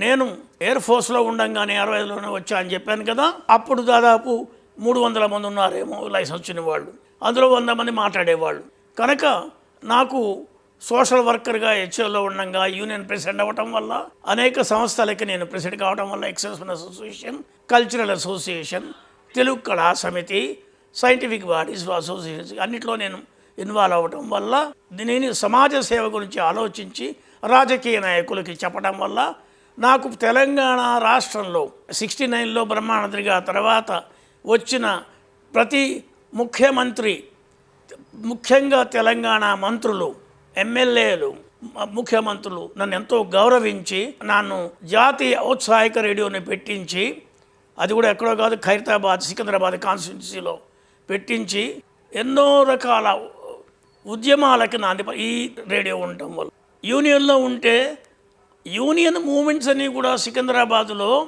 నేను ఎయిర్ ఫోర్స్లో ఉండంగానే అరవై ఐదులోనే వచ్చా అని చెప్పాను కదా అప్పుడు దాదాపు మూడు వందల మంది ఉన్నారేమో లైసెన్స్ వచ్చిన వాళ్ళు. అందులో వంద మంది మాట్లాడేవాళ్ళు. కనుక నాకు సోషల్ వర్కర్గా హెచ్ఓలో ఉండగా యూనియన్ ప్రెసిడెంట్ అవ్వటం వల్ల అనేక సంస్థలకి నేను ప్రెసిడెంట్ కావడం వల్ల ఎక్సెస్మెన్ association cultural association Telugu Kala Samiti scientific bodies associations అన్నిట్లో నేను ఇన్వాల్వ్ అవ్వటం వల్ల నేను సమాజ సేవ గురించి ఆలోచించి రాజకీయ నాయకులకి చెప్పడం వల్ల నాకు తెలంగాణ రాష్ట్రంలో సిక్స్టీ నైన్లో బ్రహ్మానందరిగా తర్వాత వచ్చిన ప్రతి ముఖ్యమంత్రి ముఖ్యంగా తెలంగాణ మంత్రులు ఎమ్మెల్యేలు ముఖ్యమంత్రులు నన్ను ఎంతో గౌరవించి నన్ను జాతీయ ఔత్సాహిక రేడియోని పెట్టించి అది కూడా ఎక్కడో కాదు ఖైరతాబాద్ సికింద్రాబాద్ కాన్స్టిట్యున్సీలో పెట్టించి ఎన్నో రకాల ఉద్యమాలకి నాంది ఈ రేడియో ఉండటం వల్ల. యూనియన్లో ఉంటే యూనియన్ మూమెంట్స్ అన్నీ కూడా సికింద్రాబాద్లో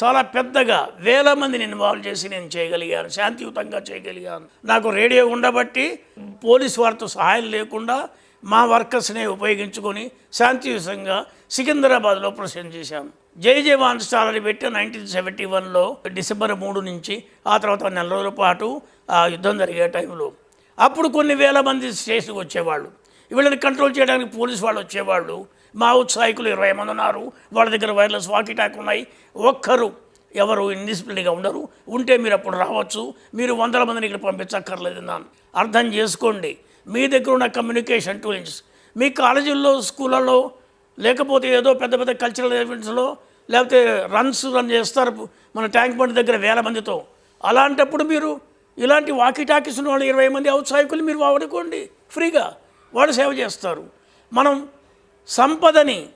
చాలా పెద్దగా వేల మందిని ఇన్వాల్వ్ చేసి నేను చేయగలిగాను శాంతియుతంగా చేయగలిగాను. నాకు రేడియో ఉండబట్టి పోలీస్ వారితో సహాయం లేకుండా మా వర్కర్స్నే ఉపయోగించుకొని శాంతియుతంగా సికింద్రాబాద్లో ప్రొసెంట్ చేశాను. జై జవాన్ స్టార్ అని పెట్టి నైన్టీన్ సెవెంటీ వన్లో డిసెంబర్ మూడు నుంచి ఆ తర్వాత నెల రోజుల పాటు ఆ యుద్ధం జరిగే టైంలో. అప్పుడు కొన్ని వేల మంది స్టేషన్కి వచ్చేవాళ్ళు. వీళ్ళని కంట్రోల్ చేయడానికి పోలీస్ వాళ్ళు వచ్చేవాళ్ళు. మా ఉత్సాహికులు ఇరవై మంది ఉన్నారు. వాళ్ళ దగ్గర వైర్లెస్ వాకీ టాక్ ఉన్నాయి. ఒక్కరు ఎవరు ఇండిసిప్లిన్గా ఉండరు. ఉంటే మీరు అప్పుడు రావచ్చు. మీరు వందల మందిని ఇక్కడ పంపించక్కర్లేదు నాన్న. అర్థం చేసుకోండి. మీ దగ్గర ఉన్న కమ్యూనికేషన్ టూల్స్ మీ కాలేజీల్లో స్కూళ్ళలో లేకపోతే ఏదో పెద్ద పెద్ద కల్చరల్ ఈవెంట్స్లో లేకపోతే రన్స్ రన్ చేస్తారు మన ట్యాంక్ బండ్ దగ్గర వేల మందితో. అలాంటప్పుడు మీరు ఇలాంటి వాకీ టాకీస్ ఉన్న వాళ్ళు ఇరవై మంది ఔత్సాహికులు మీరు వాడుకోండి. ఫ్రీగా వాళ్ళు సేవ చేస్తారు. మనం సంపదని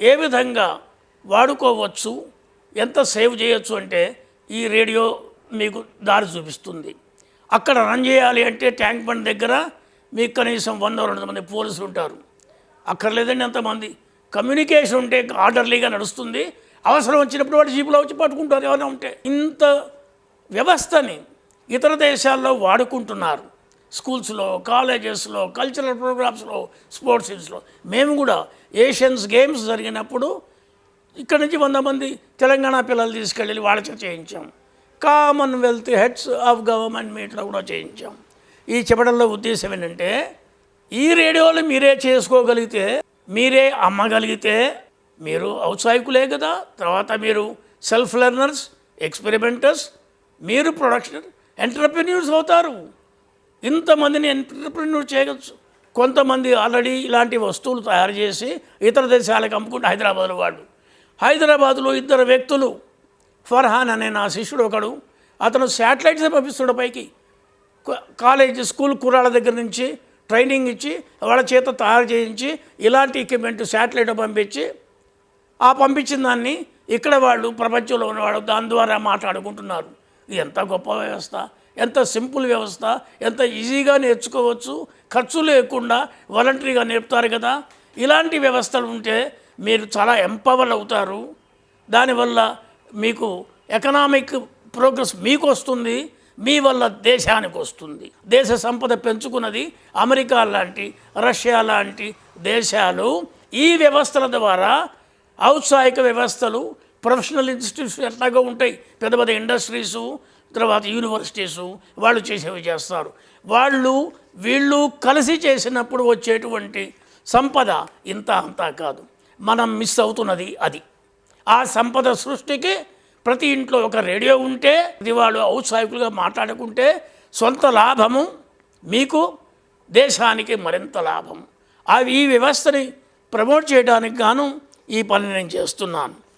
ఏ విధంగా వాడుకోవచ్చు ఎంత సేవ్ చేయొచ్చు అంటే ఈ రేడియో మీకు దారి చూపిస్తుంది. అక్కడ రన్ చేయాలి అంటే ట్యాంక్ బండ్ దగ్గర మీకు కనీసం వంద రెండు మంది పోలీసులు ఉంటారు. అక్కర్లేదండి ఎంతమంది కమ్యూనికేషన్ ఉంటే ఆర్డర్లీగా నడుస్తుంది. అవసరం వచ్చినప్పుడు వాడు జీపులో వచ్చి పట్టుకుంటారు ఏమైనా ఉంటే. ఇంత వ్యవస్థని ఇతర దేశాల్లో వాడుకుంటున్నారు. స్కూల్స్లో కాలేజెస్లో కల్చరల్ ప్రోగ్రామ్స్లో స్పోర్ట్స్ ఇన్స్లో మేము కూడా ఏషియన్స్ గేమ్స్ జరిగినప్పుడు ఇక్కడ నుంచి వంద మంది తెలంగాణ పిల్లలు తీసుకెళ్ళి వాళ్ళ చేయించాం. కామన్వెల్త్ హెడ్స్ ఆఫ్ గవర్నమెంట్ మీట్లో కూడా చేయించాం. ఈ చెప్పడంలో ఉద్దేశం ఏంటంటే ఈ రేడియోలు మీరే చేసుకోగలిగితే మీరే అమ్మగలిగితే మీరు ఔత్సాహికులే కదా. తర్వాత మీరు సెల్ఫ్ లెర్నర్స్ ఎక్స్పెరిమెంటర్స్ మీరు ప్రొడక్షన్ ఎంటర్ప్రెన్యూర్స్ అవుతారు. ఇంతమందిని ఎంటర్ప్రిన్యూర్ చేయవచ్చు కొంతమంది ఆల్రెడీ ఇలాంటి వస్తువులు తయారు చేసి ఇతర దేశాలకు అమ్ముకుంటే హైదరాబాద్లో వాళ్ళు. హైదరాబాద్లో ఇద్దరు వ్యక్తులు ఫర్హాన్ అనే నా శిష్యుడు ఒకడు అతను శాటిలైట్స్ పంపిస్తుడు పైకి. కాలేజ్ స్కూల్ కుర్రాళ్ళ దగ్గర నుంచి ట్రైనింగ్ ఇచ్చి వాళ్ళ చేత తయారు చేయించి ఇలాంటి ఎక్విప్మెంట్ శాటిలైట్ పంపించి ఆ పంపించిన దాన్ని ఇక్కడ వాళ్ళు ప్రపంచంలో ఉన్నవాళ్ళు దాని ద్వారా మాట్లాడుకుంటున్నారు. ఇది ఎంత గొప్ప వ్యవస్థ. ఎంత సింపుల్ వ్యవస్థ ఎంత ఈజీగా నేర్చుకోవచ్చు ఖర్చు లేకుండా వాలంటరీగా నేర్పుతారు కదా. ఇలాంటి వ్యవస్థలు ఉంటే మీరు చాలా ఎంపవర్ అవుతారు. దానివల్ల మీకు ఎకనామిక్ ప్రోగ్రెస్ మీకు వస్తుంది మీ వల్ల దేశానికి వస్తుంది. దేశ సంపద పెంచుకున్నది అమెరికా లాంటి రష్యా లాంటి దేశాలు. ఈ వ్యవస్థల ద్వారా ఔత్సాహిక వ్యవస్థలు ప్రొఫెషనల్ ఇన్స్టిట్యూట్స్ ఎట్లాగో ఉంటాయి. పెద్ద పెద్ద ఇండస్ట్రీసు తర్వాత యూనివర్సిటీసు వాళ్ళు చేసేవి చేస్తారు. వాళ్ళు వీళ్ళు కలిసి చేసినప్పుడు వచ్చేటువంటి సంపద ఇంత అంతా కాదు. మనం మిస్ అవుతున్నది అది. ఆ సంపద సృష్టికి ప్రతి ఇంట్లో ఒక రేడియో ఉంటే ప్రతి వాళ్ళు ఔత్సాహికులుగా మాట్లాడుకుంటే సొంత లాభము మీకు దేశానికి మరింత లాభం. అవి ఈ వ్యవస్థని ప్రమోట్ చేయడానికి గాను ఈ పని నేను చేస్తున్నాను.